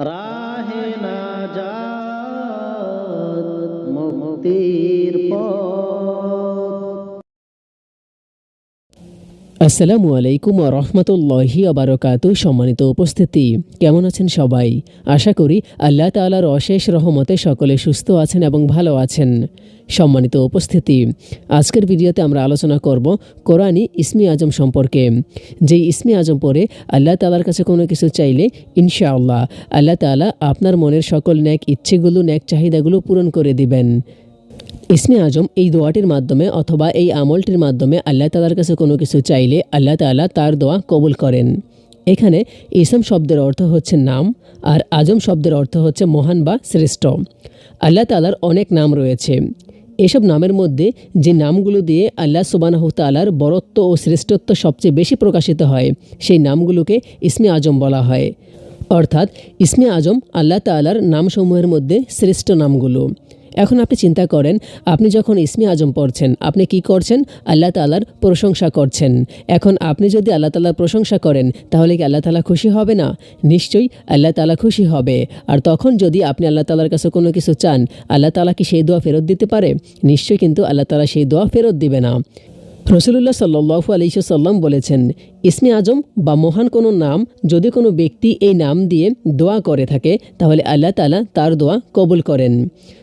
রাহে না মুক্তির আসসালামু আলাইকুম রহমতুল্লাহি আবারকাত সম্মানিত উপস্থিতি। কেমন আছেন সবাই? আশা করি আল্লাহ তাআলার অশেষ রহমতে সকলে সুস্থ আছেন এবং ভালো আছেন। সম্মানিত উপস্থিতি। আজকের ভিডিওতে আমরা আলোচনা করব কোরআনী ইসমি আজম সম্পর্কে। যেই ইসমি আজম পরে আল্লাহ তাআলার কাছে কোনো কিছু চাইলে ইনশাআল্লাহ আল্লাহ তাআলা আপনার মনের সকল ন্যাক ইচ্ছেগুলো, ন্যাক চাহিদাগুলো পূরণ করে দিবেন। ইসমে আজম এই দোয়াটির মাধ্যমে অথবা এই আমলটির মাধ্যমে আল্লাহ তালার কাছে কোনো কিছু চাইলে আল্লাহ তাআলা তার দোয়া কবুল করেন। এখানে ইসম শব্দের অর্থ হচ্ছে নাম আর আজম শব্দের অর্থ হচ্ছে মহান বা শ্রেষ্ঠ। আল্লাহ তালার অনেক নাম রয়েছে। এসব নামের মধ্যে যে নামগুলো দিয়ে আল্লাহ সুবানাহ তালার বরত্ব ও শ্রেষ্ঠত্ব সবচেয়ে বেশি প্রকাশিত হয়, সেই নামগুলোকে ইসমে আজম বলা হয়। অর্থাৎ ইসমে আজম আল্লাহ তাআলার নামসমূহের মধ্যে শ্রেষ্ঠ নামগুলো। এখন আপনি চিন্তা করেন, আপনি যখন ইসমি আজম পড়ছেন, আপনি কি করছেন? আল্লাহ তালার প্রশংসা করছেন। এখন আপনি যদি আল্লাহ তালার প্রশংসা করেন, তাহলে কি আল্লাহ তালা খুশি হবে না? নিশ্চয়ই আল্লাহ তালা খুশি হবে। আর তখন যদি আপনি আল্লাহ তালার কাছে কোনো কিছু চান, আল্লাহ তালা কি সেই দোয়া ফেরত দিতে পারে? নিশ্চয়ই কিন্তু আল্লাহ তালা সেই দোয়া ফেরত দিবে না। রসুল্লাহ সাল্লু আলিশাল্লাম বলেছেন, ইসমে আজম বা মহান কোনো নাম যদি কোনো ব্যক্তি এই নাম দিয়ে দোয়া করে থাকে, তাহলে আল্লাহ তালা তার দোয়া কবুল করেন।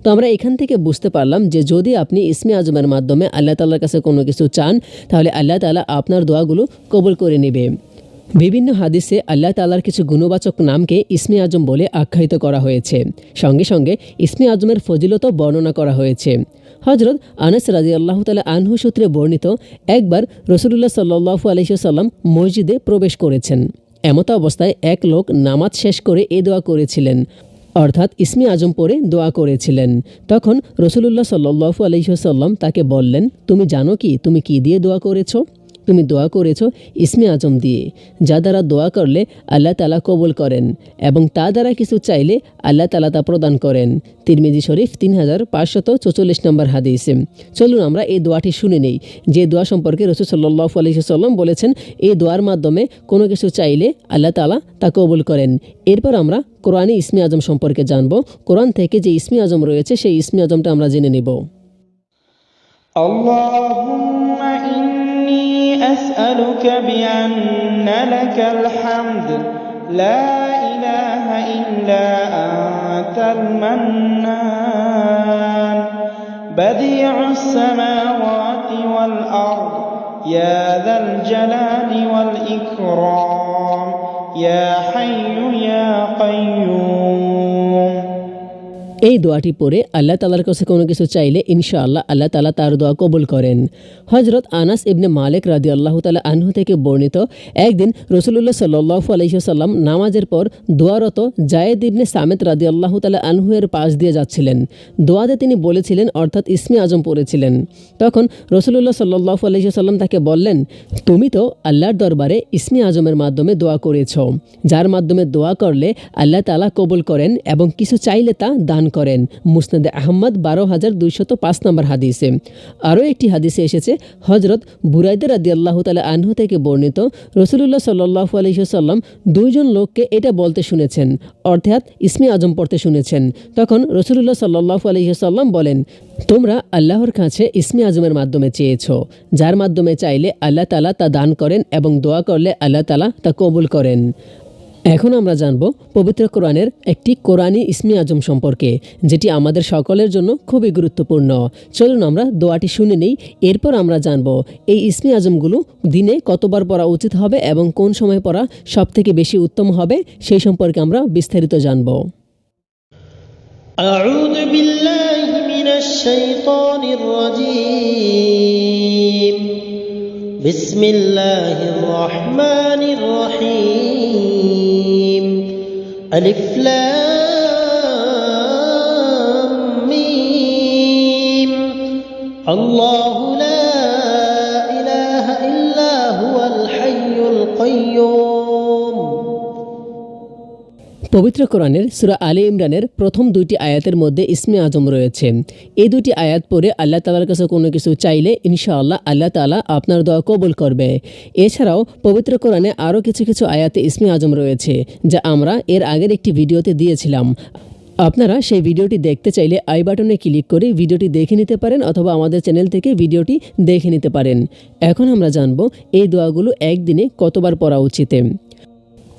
তো আমরা এখান থেকে বুঝতে পারলাম যে যদি আপনি ইসমে আজমের মাধ্যমে আল্লাহ তাল্লার কাছে কোনো কিছু চান, তাহলে আল্লাহ তালা আপনার দোয়াগুলো কবুল করে নেবে। বিভিন্ন হাদিসে আল্লাহ তালার কিছু গুণবাচক নামকে ইসমে আজম বলে আখ্যায়িত করা হয়েছে। সঙ্গে সঙ্গে ইসমে আজমের ফজিলতও বর্ণনা করা হয়েছে। হজরত আনাস রাজি আল্লাহ তালা আনহু সূত্রে বর্ণিত, একবার রসুলুল্লাহ সাল্লাহু আলহিসাল্লাম মসজিদে প্রবেশ করেছেন। এমত অবস্থায় এক লোক নামাজ শেষ করে এ দোয়া করেছিলেন, অর্থাৎ ইসমি আজম পরে দোয়া করেছিলেন। তখন রসুলুল্লাহ সাল্লু আলহিহাল্লাম তাকে বললেন, তুমি জানো কি? তুমি কি দিয়ে দোয়া করেছ? তুমি দোয়া করেছ ইসমে আজম দিয়ে যা দ্বারা দোয়া করলে আল্লাহ তালা কবুল করেন এবং তা দ্বারা কিছু চাইলে আল্লাহ তালা তা প্রদান করেন তিরমিজি শরীফ তিন হাজার পাঁচশত চৌচল্লিশ নম্বর হাদিসে চলুন আমরা এই দোয়াটি শুনে নেই যে দোয়া সম্পর্কে রসুল সাল্লাহ আলহিসাল্লাম বলেছেন এই দোয়ার মাধ্যমে কোনো কিছু চাইলে আল্লাহ তালা তা কবুল করেন এরপর আমরা কোরআনে ইসমি আজম সম্পর্কে জানব কোরআন থেকে যে ইসমি আজম রয়েছে সেই ইসমি আজমটা আমরা জেনে নেব اللهم إني أسألك بأن لك الحمد. لا إله إلا أنت المنان. بديع السماوات والأرض. يا ذا الجلال والإكرام. يا حي يا قيوم. এই দোয়াটি পড়ে আল্লাহ তালার কাছে কোনো কিছু চাইলে ইনশাআল্লাহ আল্লাহ তালা তার দোয়া কবুল করেন। হজরত আনাস ইবনে মালিক রাদি আল্লাহ তালা আনহু থেকে বর্ণিত একদিন রসুল্লাহ সাল্লু আলহিসাল্লাম নামাজের পর দোয়ারত জায়েদ ইবনে সামেত রাদি আল্লাহ তালা আনহুয়ের পাশ দিয়ে যাচ্ছিলেন। দোয়াতে তিনি বলেছিলেন, অর্থাৎ ইসমি আজম পড়েছিলেন। তখন রসুল্লাহ সাল্লু আলহিসাল্লাম তাকে বললেন, তুমি তো আল্লাহর দরবারে ইসমি আজমের মাধ্যমে দোয়া করেছ। যার মাধ্যমে দোয়া করলে আল্লাহ তালা কবুল করেন এবং কিছু চাইলে তা দান করেন মুসনাদে আহমদ বারো হাজার দুইশত পাঁচ নম্বর হাদিসে। আরও একটি হাদিসে এসেছে হজরত বুরাইদের রাদি আল্লাহ তালা আনহু থেকে বর্ণিত রসুল্লাহ সাল্লাহু আলহিসাল্লাম দুইজন লোককে এটা বলতে শুনেছেন, অর্থাৎ ইসমি আজম পড়তে শুনেছেন। তখন রসুল্লাহ সাল্লাহু আলহিসাল্লাম বলেন, তোমরা আল্লাহর কাছে ইসমি আজমের মাধ্যমে চেয়েছ, যার মাধ্যমে চাইলে আল্লাহ তালা তা দান করেন এবং দোয়া করলে আল্লাহ তালা তা কবুল করেন। এখন আমরা জানব পবিত্র কোরআনের একটি কোরআনী ইসমি আজম সম্পর্কে যেটি আমাদের সকলের জন্য খুবই গুরুত্বপূর্ণ চলুন আমরা দোয়াটি শুনে নেই এরপর আমরা জানব এই ইসমি আজমগুলো দিনে কতবার পড়া উচিত হবে এবং কোন সময় পড়া সব থেকে বেশি উত্তম হবে সেই সম্পর্কে আমরা বিস্তারিত জানব أعوذ بالله من الشيطان الرجيم بسم الله الرحمن الرحيم ألف لام ميم. الله لا إله إلا هو الحي القيوم. পবিত্র কোরআনের সুরা আলী ইমরানের প্রথম দুইটি আয়াতের মধ্যে ইসমে আজম রয়েছে। এই দুটি আয়াত পরে আল্লাহ তালার কাছে কোনো কিছু চাইলে ইনশাআল্লাহ আল্লাহ তালা আপনার দোয়া কবুল করবে। এছাড়াও পবিত্র কোরআনে আরও কিছু কিছু আয়াতে ইসমে আজম রয়েছে, যা আমরা এর আগের একটি ভিডিওতে দিয়েছিলাম। আপনারা সেই ভিডিওটি দেখতে চাইলে আই বাটনে ক্লিক করে ভিডিওটি দেখে নিতে পারেন অথবা আমাদের চ্যানেল থেকে ভিডিওটি দেখে নিতে পারেন। এখন আমরা জানব এই দোয়াগুলো একদিনে কতবার পড়া উচিত।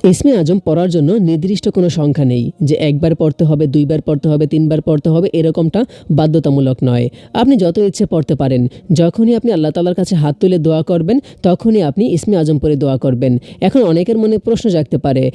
ইসমে আজম পড়ার জন্য নির্দিষ্ট কোনো সংখ্যা নেই যে একবার পড়তে হবে, দুইবার পড়তে হবে, তিনবার পড়তে হবে, এরকমটা বাধ্যতামূলক নয়। আপনি যত ইচ্ছে পড়তে পারেন, যখনই আপনি আল্লাহ তালার কাছে হাত তুলে দোয়া করবেন, তখনই আপনি ইসমে আজম পরে দোয়া করবেন। এখন অনেকের মনে প্রশ্ন জাগতে পারে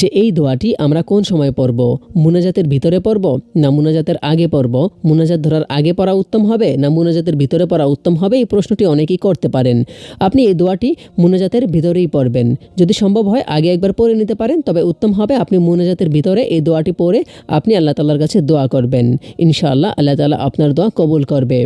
যে এই দোয়াটি আমরা কোন সময় পড়ব? মুনাজাতের ভিতরে পড়ব না মুনাজাতের আগে পড়ব? মুনাজাত ধরার আগে পড়া উত্তম হবে না মুনাজাতের ভিতরে পড়া উত্তম হবে? এই প্রশ্নটি অনেকেই করতে পারেন। আপনি এই দোয়াটি মুনাজাতের ভিতরেই পড়বেন। যদি সম্ভব হয়, আগে একবার পড়ে নিতে পারেন, তবে উত্তম হবে আপনি মুনাজাতের ভিতরে এই দোয়াটি পড়ে আপনি আল্লাহ তাল্লার কাছে দোয়া করবেন। ইনশাআল্লাহ আল্লাহ তালা আপনার দোয়া কবুল করবে।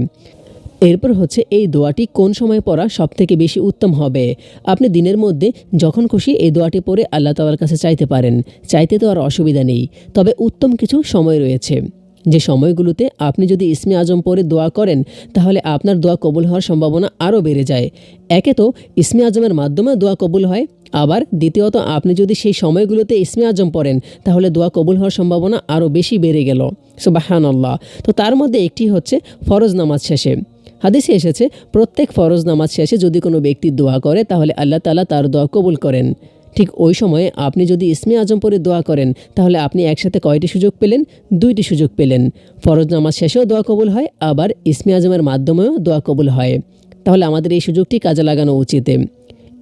এরপর হচ্ছে এই দোয়াটি কোন সময় পড়া সবথেকে বেশি উত্তম হবে? আপনি দিনের মধ্যে যখন খুশি এই দোয়াটি পড়ে আল্লাহ তালার কাছে চাইতে পারেন। চাইতে তো আর অসুবিধা নেই। তবে উত্তম কিছু সময় রয়েছে। যে সময়গুলোতে আপনি যদি ইসমে আজম পরে দোয়া করেন, তাহলে আপনার দোয়া কবুল হওয়ার সম্ভাবনা আরও বেড়ে যায়। একে তো ইসমে আজমের মাধ্যমে দোয়া কবুল হয়। আবার দ্বিতীয়ত, আপনি যদি সেই সময়গুলোতে ইসমে আজম পড়েন, তাহলে দোয়া কবুল হওয়ার সম্ভাবনা আরও বেশি বেড়ে গেল। সুবাহান আল্লাহ তো তার মধ্যে একটি হচ্ছে ফরজ নামাজ শেষে। হাদিসে এসেছে, প্রত্যেক ফরজ নামাজ শেষে যদি কোনো ব্যক্তি দোয়া করে, তাহলে আল্লাহ তালা তার দোয়া কবুল করেন। ঠিক ওই সময়ে আপনি যদি ইসমে আজম পরে দোয়া করেন, তাহলে আপনি একসাথে কয়টি সুযোগ পেলেন? দুইটি সুযোগ পেলেন। ফরজ নামাজ শেষেও দোয়া কবুল হয়, আবার ইসমে আজমের মাধ্যমেও দোয়া কবুল হয়। তাহলে আমাদের এই সুযোগটি কাজে লাগানো উচিত।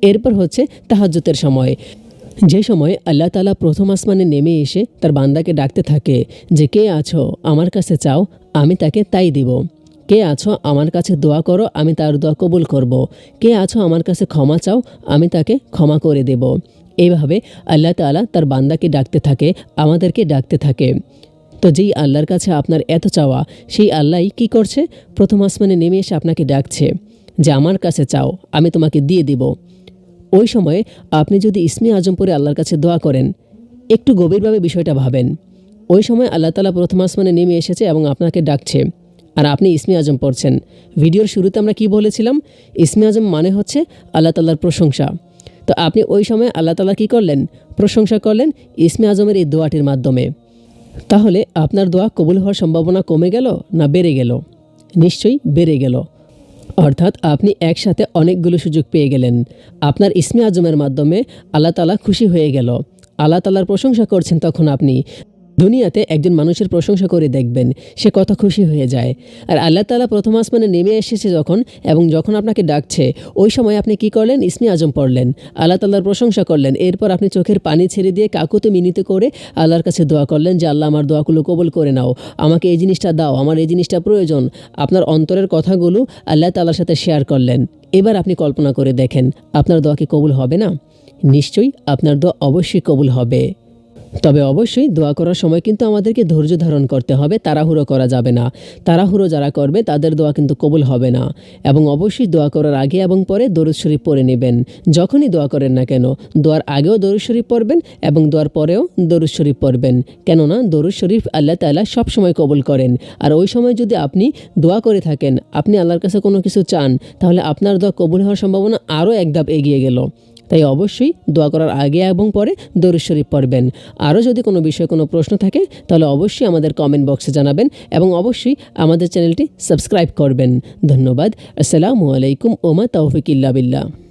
এরপর হচ্ছে তাহাজ্জুতের সময়। যে সময় আল্লাহ তালা প্রথম আসমানে নেমে এসে তার বান্দাকে ডাকতে থাকে যে, কে আছো? আমার কাছে চাও, আমি তাকে তাই দিব। কে আছো আমার কাছে দোয়া করো, আমি তার দোয়া কবুল করব। কে আছো আমার কাছে ক্ষমা চাও, আমি তাকে ক্ষমা করে দেব। এইভাবে আল্লাহ তালা তার বান্দাকে ডাকতে থাকে, আমাদেরকে ডাকতে থাকে। তো যেই আল্লাহর কাছে আপনার এত চাওয়া, সেই আল্লাহই কি করছে? প্রথম আসমানে নেমে এসে আপনাকে ডাকছে যে, আমার কাছে চাও, আমি তোমাকে দিয়ে দিব। ওই সময়ে আপনি যদি ইসমি আজমপুরে আল্লাহর কাছে দোয়া করেন, একটু গভীরভাবে বিষয়টা ভাবেন। ওই সময় আল্লাহ তালা প্রথম আসমানে নেমে এসেছে এবং আপনাকে ডাকছে। আর আপনি ইসমি আজম পড়ছেন। ভিডিওর শুরুতে আমরা কি বলেছিলাম? ইসমি আজম মানে হচ্ছে আল্লাহ তাল্লার প্রশংসা। তো আপনি ওই সময় আল্লাহ তালা কী করলেন? প্রশংসা করলেন ইসমি আজমের এই দোয়াটির মাধ্যমে। তাহলে আপনার দোয়া কবুল হওয়ার সম্ভাবনা কমে গেল না বেড়ে গেল? নিশ্চয়ই বেড়ে গেল। অর্থাৎ আপনি একসাথে অনেকগুলো সুযোগ পেয়ে গেলেন। আপনার ইসমে আজমের মাধ্যমে আল্লাহ তালা খুশি হয়ে গেল। আল্লাহ তালার প্রশংসা করছেন তখন আপনি। দুনিয়াতে একজন মানুষের প্রশংসা করে দেখবেন, সে কত খুশি হয়ে যায়। আর আল্লাহ তালা প্রথম আসমানে নেমে এসেছে যখন, এবং যখন আপনাকে ডাকছে, ওই সময় আপনি কি করলেন? ইসমি আজম পড়লেন। আল্লাহ তাল্লার প্রশংসা করলেন। এরপর আপনি চোখের পানি ছেড়ে দিয়ে কাকুতে মিনিতে করে আল্লাহর কাছে দোয়া করলেন যে, আল্লাহ, আমার দোয়াগুলো কবল করে নাও। আমাকে এই জিনিসটা দাও। আমার এই জিনিসটা প্রয়োজন। আপনার অন্তরের কথাগুলো আল্লাহ তাল্লার সাথে শেয়ার করলেন। এবার আপনি কল্পনা করে দেখেন, আপনার দোয়া কি কবুল হবে না? নিশ্চয়ই আপনার দোয়া অবশ্যই কবুল হবে। তবে অবশ্যই দোয়া করার সময় কিন্তু আমাদেরকে ধৈর্য ধারণ করতে হবে, তাড়াহুড়ো করা যাবে না। তাড়াহুড়ো যারা করবে, তাদের দোয়া কিন্তু কবুল হবে না। এবং অবশ্যই দোয়া করার আগে এবং পরে দরুদ শরীফ পড়ে নেবেন। যখনই দোয়া করেন না কেন, দোয়ার আগেও দরুদ শরীফ পড়বেন এবং দোয়ার পরেও দরুদ শরীফ পড়বেন। কেননা দরুদ শরীফ আল্লাহ তাল্লাহ সবসময় কবুল করেন। আর ওই সময় যদি আপনি দোয়া করে থাকেন, আপনি আল্লাহর কাছে কোনো কিছু চান, তাহলে আপনার দোয়া কবুল হওয়ার সম্ভাবনা আরও এক ধাপ এগিয়ে গেল। তাই অবশ্যই দোয়া করার আগে এবং পরে দরুদ শরীফ পড়বেন। আরও যদি কোনো বিষয়ে কোনো প্রশ্ন থাকে, তাহলে অবশ্যই আমাদের কমেন্ট বক্সে জানাবেন এবং অবশ্যই আমাদের চ্যানেলটি সাবস্ক্রাইব করবেন। ধন্যবাদ। আসসালামু আলাইকুম ওমা তৌফিক বিল্লাহ।